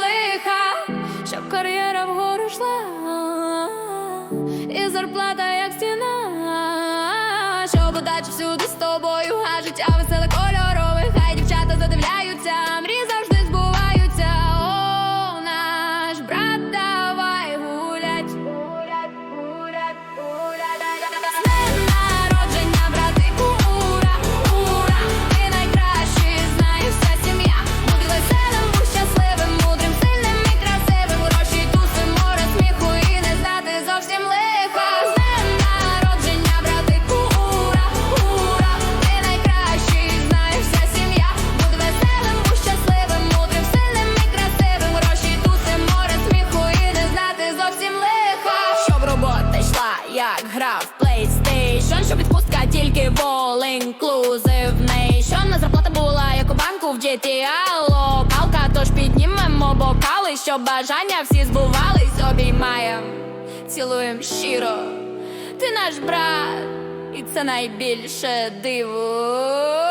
лиха, щоб кар'єра вгору йшла і зарплата, як стіна, щоб удача всюди з тобою, а життя. що відпустка тільки бол інклюзивний. Що на зарплата була, як у банку в GTA Палка, тож піднімемо бокали, щоб бажання всі збувались, обіймаєм, цілуєм щиро. Ти наш брат, і це найбільше диво.